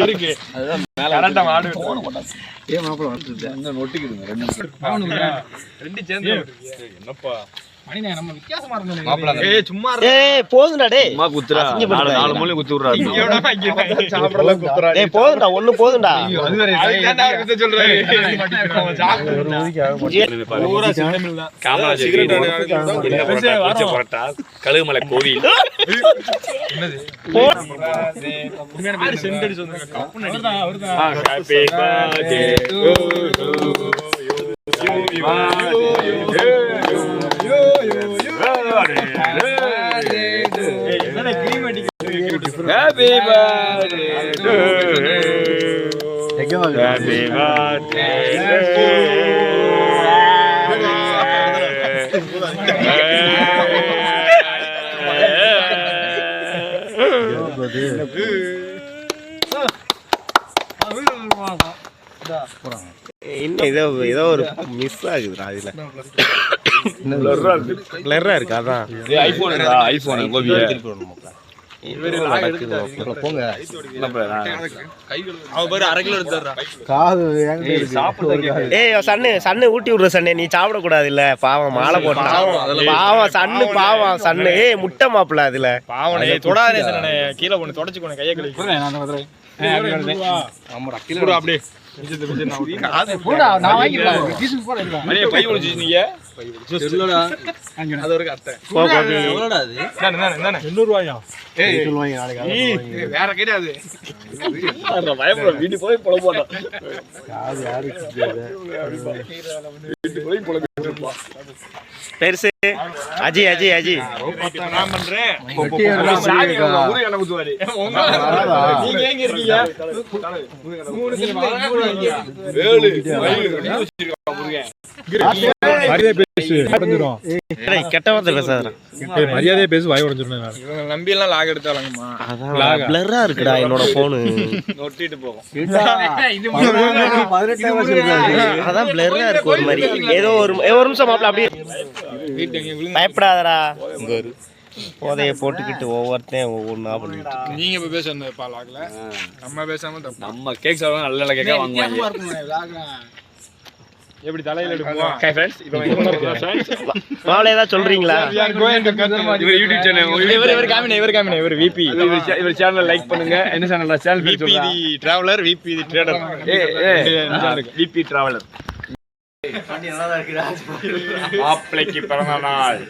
இருக்கு. கரெக்டா மாடு ஏன் மாப்பிள்ள நிமிஷம். ரெண்டு சேர்ந்து என்னப்பா? போதும்டா ஒண்ணு புரட்டா கழுகுமலை கோவில். ஹாப்பி பர்த்டே ஹாப்பி ஹாப்பி ஏதோ ஏதோ ஒரு மிஸ் ஆகுதுடா அதுல. பிளர்ரா இருக்கு. அதான். IPhone iPhone Gopi. நீ சாப்பிட கூடாது இல்ல பாவம் மாலை போட்டான். பாவம் சன்னு பாவம் சன்னு. ஏய் முட்டை மாப்பிள்ள அதுல. தொடாதே சரணே. கீழே ஒண்ணு தொடச்சுக்கோனே, கையை கழுவி. அப்படியே. ஊத்தி. போடா நான் வாங்கிடுறேன் டீசல் போட இல்ல மணியை பை ஒண்ணு வச்சுட்டீங்க. அது ஒரு கத்தை. போ கோபி இந்தாண்ணே, இந்தாண்ணே, இந்தாண்ணே. ஏய், சொல்லுவாங்க நாளைக்கு ஏய், வேற கிடையாது வீட்டுக்கு போய் பொல போட்டோம் காது யாருக்கு பெருசு. அஜி அஜி அஜி. நான் பண்றேன் கெட்ட வார்த்தை பேசாதடா. ஏய், மரியாதையா பேசு வாய் இவங்க நம்பி எல்லாம் லாக் எடுத்தாலங்கம்மா. அதான் பிளர்ரா இருக்குடா என்னோட போனு நொட்டிட்டு போகும் அதான் பிளர்ரா இருக்கு ஒரு மாதிரி. ஏதோ ஒரு நிமிஷம் அப்படியே பயப்படாதடா போதைய போட்டுக்கிட்டு ஒவ்வொருத்தையும் ஒவ்வொன்றா பண்ணிட்டு நீங்க இப்ப பேச அந்த பாலாகல நம்ம பேசாம தப்பு நம்ம கேக் சாப்பிட நல்ல நல்ல கேக்கா வாங்குவாங்க எப்படி தலையில எடுப்போம் ஃப்ரெண்ட்ஸ் இப்போ மாப்பிள்ள ஏதாவது சொல்றீங்களா இவர் யூடியூப் சேனல் இவர் இவர் காமினே இவர் காமினே இவர் விபி இவர் சேனல் லைக் பண்ணுங்க என்ன channel channel VP the traveller VP the trader VP traveller மாப்பிளைக்கு பிறந்த நாள்.